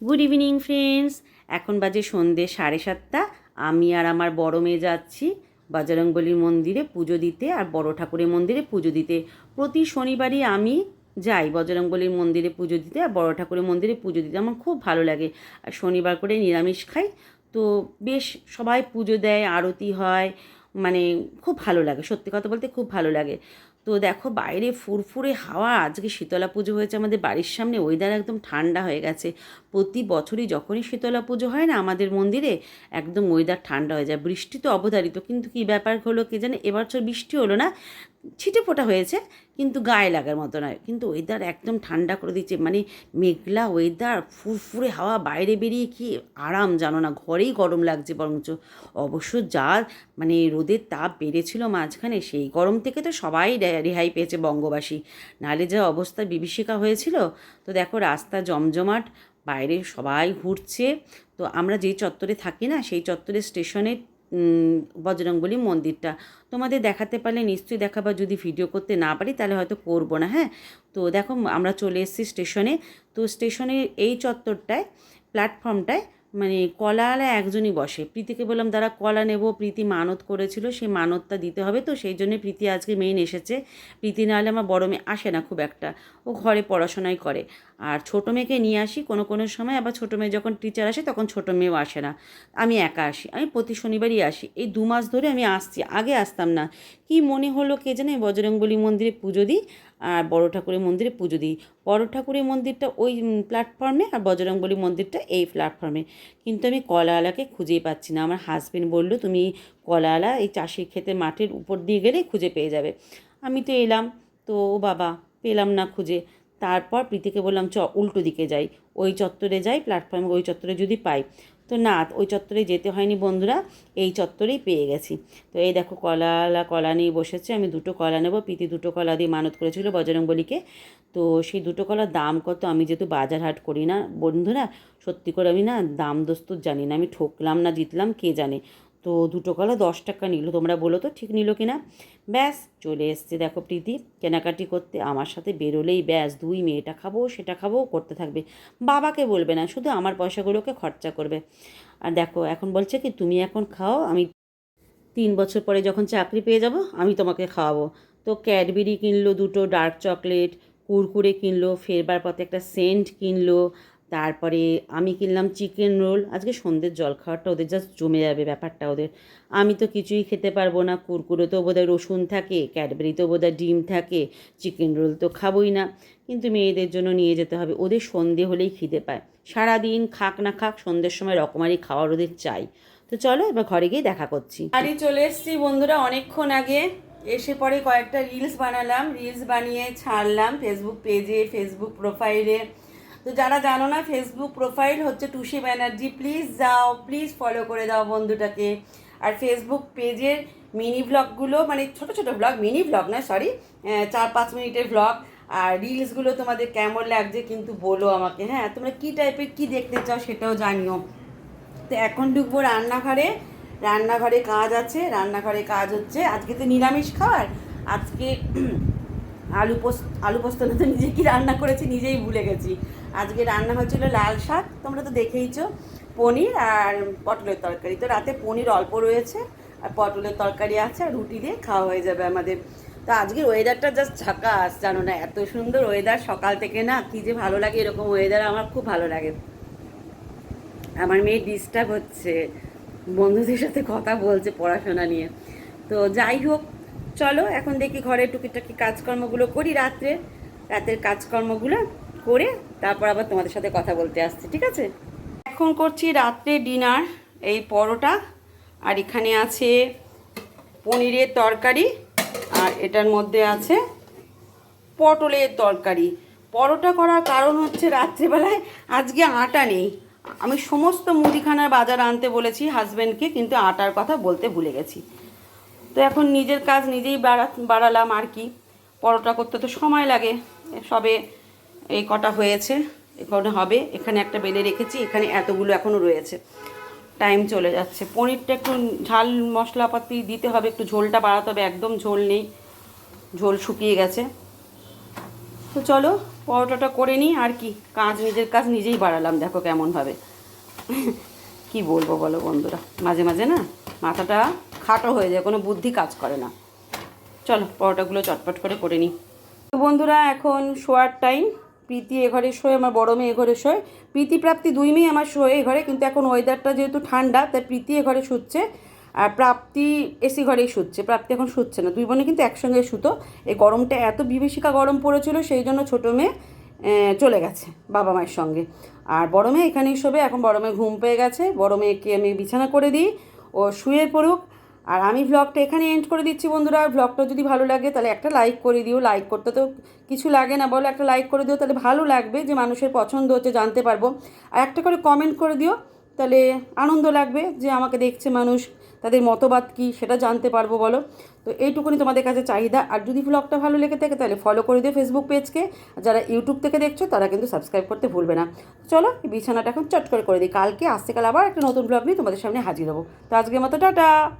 Good evening friends এখন বাজে সন্ধে সাড়ে সাতটা। আমি আর আমার বড় মেয়ে যাচ্ছি বজরংবলীর মন্দিরে পুজো দিতে আর বড় ঠাকুরের মন্দিরে পুজো দিতে। প্রতি শনিবারই আমি যাই বজরংবলীর মন্দিরে পুজো দিতে আর বড় ঠাকুরের মন্দিরে পুজো দিতে। আমার খুব ভালো লাগে। আর শনিবার করে নিরামিষ খাই। তো বেশ সবাই পুজো দেয়, আরতি হয়। মানে খুব ভালো লাগে, সত্যি কথা বলতে খুব ভালো লাগে। তো দেখো বাইরে ফুরফুরে হাওয়া, আজকে শীতলা পুজো হয়েছে আমাদের বাড়ির সামনে ওয়েদার একদম ঠান্ডা হয়ে গেছে। প্রতি বছরই যখনই শীতলা পুজো হয় না আমাদের মন্দিরে, একদম ওয়েদার ঠান্ডা হয়ে যায়। বৃষ্টি তো অবধারিত, কিন্তু কী ব্যাপার হলো কে জানে? এবছর বৃষ্টি হলো না ছিটে ফোটা হয়েছে কিন্তু গায়ে লাগার মতো নয়। কিন্তু ওয়েদার একদম ঠান্ডা করে দিচ্ছে মানে মেঘলা ওয়েদার ফুরফুরে হাওয়া বাইরে বেরিয়ে কি আরাম জানো না ঘরেই গরম লাগছে বরঞ্চ। অবশ্য যা মানে রোদের তাপ বেড়েছিল মাঝখানে সেই গরম থেকে তো সবাই রেহাই পেয়েছে বঙ্গবাসী। নাহলে যা অবস্থা বিভীষিকা হয়েছিল তো দেখো রাস্তা জমজমাট বাইরে সবাই ঘুরছে। তো আমরা যেই চত্বরে থাকি না সেই চত্বরে স্টেশনে উম, বজরংবলী মন্দিরটা। তোমাদের দেখাতে পারলে নিশ্চয়ই দেখাবা, যদি ভিডিও করতে না পারি তাহলে হয়তো করব না হ্যাঁ? তো দেখো, আমরা চলে এসেছি স্টেশনে তো স্টেশনের এই চত্বরটায় প্ল্যাটফর্মটায় মানে কলাওয়ালা একজনই বসে। প্রীতিকে বললাম, দাঁড়া, কলা নেব। প্রীতি মানত করেছিল সেই মানতটা দিতে হবে তো, সেই জন্যে প্রীতি আজকে মেইন এসেছে। প্রীতি না হলে আমার বড় মেয়ে আসে না খুব একটা। ও ঘরে পড়াশোনাই করে। আর ছোটো মেয়েকে নিয়ে আসি কোনো কোনো সময়, আবার ছোটো মেয়ে যখন টিচার আসে তখন ছোটো মেয়েও আসে না। আমি একা আসি, আমি প্রতি শনিবারই আসি। এই দু মাস ধরে আমি আসছি, আগে আসতাম না। কি মনে হলো কে জানে, বজরংবলী মন্দিরে পুজো দিই। আর বড় ঠাকুরের মন্দিরে পুজো দিই। বড় ঠাকুরের মন্দিরটা ওই প্ল্যাটফর্মে আর বজরংবলী মন্দিরটা এই প্ল্যাটফর্মে কিন্তু আমি কলাওয়ালাকে খুঁজেই পাচ্ছি না। আমার হাজবেন্ড বলল, তুমি কলাওয়ালা এই চাষির ক্ষেতে মাঠের উপর দিয়ে গেলেই খুঁজে পেয়ে যাবে। আমি তো এলাম। তো বাবা, পেলাম না খুঁজে। তারপর প্রীতিকে বললাম, চ, উল্টো দিকে যাই। ওই চত্বরে যাই প্ল্যাটফর্মে ওই চত্বরে যদি পাই। তো না, ওই চত্বরে যেতে হয়নি বন্ধুরা, এই চত্বরেই পেয়ে গেছি। তো এই দেখো কলালা, কলা নিয়ে বসেছে, আমি দুটো কলা নেব, প্রীতি দুটো কলা দিয়ে মানত করেছিল বজরংবলিকে। তো সেই দুটো কলার দাম কত? আমি যেহেতু বাজার হাট করি না, বন্ধুরা, সত্যি করে আমি না দাম দোস্ত জানি না, আমি ঠকলাম না, জিতলাম, কে জানে? তো দুটো কলা দশ টাকা নিল, তোমরা বলো তো ঠিক নিল কি না ব্যাস, চলে এসছে দেখো প্রীতি। কেনাকাটি করতে আমার সাথে বেরোলেই ব্যাস, দুই মেয়েটা খাব, সেটা খাব, করতে থাকবে। বাবাকে বলবে না, শুধু আমার পয়সাগুলোকে খরচা করবে। আর দেখো, এখন বলছে কি, তুমি এখন খাও, আমি তিন বছর পরে যখন চাকরি পেয়ে যাব, আমি তোমাকে খাওয়াবো। তো ক্যাডবেরি কিনলো দুটো, ডার্ক চকলেট, কুরকুরে কিনলো, ফেরবার পথে একটা সেন্ট কিনলো তারপরে আমি কিনলাম চিকেন রোল আজকে সন্ধ্যের জল খাওয়াটা ওদের জাস্ট জমে যাবে ব্যাপারটা ওদের। আমি তো কিছুই খেতে পারব না। কুরকুরেতেও বোধহয় রসুন থাকে ক্যাডবেরিতেও বোধহয় ডিম থাকে চিকেন রোল তো খাবোই না। কিন্তু মেয়েদের জন্য নিয়ে যেতে হবে। ওদের সন্ধে হলেই খিদে পায়। সারাদিন খাক না খাক, সন্ধ্যের সময় রকমারি খাওয়ার ওদের চাই। তো চলো এবার ঘরে গিয়ে দেখা করছি। বাড়ি চলে এসেছি বন্ধুরা অনেকক্ষণ আগে। এসে পরে কয়েকটা রিলস বানালাম। রিলস বানিয়ে ছাড়লাম ফেসবুক পেজে ফেসবুক প্রোফাইলে তো যারা জানো না ফেসবুক প্রোফাইল হচ্ছে টুসি ব্যানার্জি প্লিজ যাও প্লিজ ফলো করে দাও বন্ধুটাকে। আর ফেসবুক পেজের মিনি ব্লগগুলো মানে ছোট ছোট ব্লগ মিনি ব্লগ নয় সরি চার পাঁচ মিনিটের ব্লগ আর রিলসগুলো তোমাদের কেমন লাগছে কিন্তু বলো আমাকে হ্যাঁ? তোমরা কী টাইপের কী দেখতে চাও সেটাও জানিও। তো এখন ঢুকবো রান্নাঘরে। রান্নাঘরে কাজ আছে, রান্নাঘরে কাজ হচ্ছে। আজকে তো নিরামিষ খাবার। আজকে আলু পোস্ত আলু পোস্ত না তো নিজে কি রান্না করেছি নিজেই ভুলে গেছি। আজকে রান্না হয়েছিল লাল শাক, তোমরা তো দেখেইছো, পনির আর পটলের তরকারি। তো রাতে পনির অল্প রয়েছে আর পটলের তরকারি আছে আর রুটি দিয়ে খাওয়া হয়ে যাবে আমাদের। তো আজকের ওয়েদারটা জাস্ট ঝাকাস, জানো না? এত সুন্দর ওয়েদার সকাল থেকে না কী যে ভালো লাগে এরকম ওয়েদার আমার খুব ভালো লাগে। আমার মেয়ে ডিস্টার্ব হচ্ছে, বন্ধুদের সাথে কথা বলছে পড়াশোনা নিয়ে। তো যাই হোক, চলো এখন দেখি ঘরে টুকিটাকি কাজকর্মগুলো করি রাত্রে। রাতের কাজকর্মগুলো করে তারপর আবার তোমাদের সাথে কথা বলতে আসছি, ঠিক আছে? এখন করছি রাত্রে ডিনার, এই পরোটা, আর এখানে আছে পনিরের তরকারি, আর এটার মধ্যে আছে পটলের তরকারি। পরোটা করার কারণ হচ্ছে রাত্রেবেলায় আজকে আটা নেই। আমি সমস্ত মুদিখানার বাজার আনতে বলেছি হাজব্যান্ডকে কিন্তু আটার কথা বলতে ভুলে গেছি। তো এখন নিজের কাজ নিজেই বাড়া, বাড়ালাম আর কি। পরোটা করতে তো সময় লাগে, সবে এই কটা হয়েছে, এখানে হবে, এখানে একটা বেলে রেখেছি, এখানে এতগুলো এখনও রয়েছে। টাইম চলে যাচ্ছে। পনিরটা একটু ঝাল মশলাপাতি দিতে হবে, একটু ঝোলটা বাড়াতে হবে, একদম ঝোল নেই, ঝোল শুকিয়ে গেছে। তো চলো, পরোটাটা করে নিই, আর কি, কাজ নিজের কাজ নিজেই বাড়ালাম, দেখো কেমনভাবে। কি বলব বলো বন্ধুরা, মাঝে মাঝে না, মাথাটা খাটো হয়ে যায়, কোনো বুদ্ধি কাজ করে না। চলো, পরোটাগুলো চটপট করে করে নিই। তো বন্ধুরা, এখন শোয়ার টাইম প্রীতি এ ঘরে শোয়, আমার বড় মেয়ে এ ঘরে শোয়। প্রীতি প্রাপ্তি দুই মেয়ে আমার শোয় এ ঘরে, কিন্তু এখন ওয়েদারটা যেহেতু ঠান্ডা, তাই প্রীতি এ ঘরে শুচ্ছে আর প্রাপ্তি এসি ঘরেই শুচ্ছে। প্রাপ্তি এখন শুচ্ছে না। দুই বোনে কিন্তু একসঙ্গে শুতো। এই গরমটা এত বিভীষিকা গরম পড়েছিল, সেই জন্য ছোটো মেয়ে চলে গেছে বাবা মায়ের সঙ্গে। আর বড় মেয়ে এখানেই শোবে, এখন বড় মেয়ে ঘুম পেয়ে গেছে। বড় মেয়েকে আমি বিছানা করে দিই, ও শুয়ে পড়ুক। আর আমি ভ্লগটা এখানে এন্ড করে দিচ্ছি বন্ধুরা। ভ্লগটা যদি ভালো লাগে, তাহলে একটা লাইক করে দিও। লাইক করতে তো কিছু লাগে না, বলো। একটা লাইক করে দিও, তাহলে ভালো লাগবে যে মানুষের পছন্দ হচ্ছে, জানতে পারব। আর একটা করে কমেন্ট করে দিও, তাহলে আনন্দ লাগবে যে আমাকে দেখছে মানুষ, তাদের মতবাদ কী সেটা জানতে পারব, বলো। তো এইটুকুনি তোমাদের কাছে চাহিদা। আর যদি ভ্লগটা ভালো লেগে থাকে, তাহলে ফলো করে দিও ফেসবুক পেজকে যারা ইউটিউব থেকে দেখছ, তারা কিন্তু সাবস্ক্রাইব করতে ভুলবে না। চলো বিছানাটা এখন চট করে করে দিই। কালকে আসতে কাল আবার একটা নতুন ব্লগ নিয়ে তোমাদের সামনে হাজির হব। তো আজকের মতো, টাটা!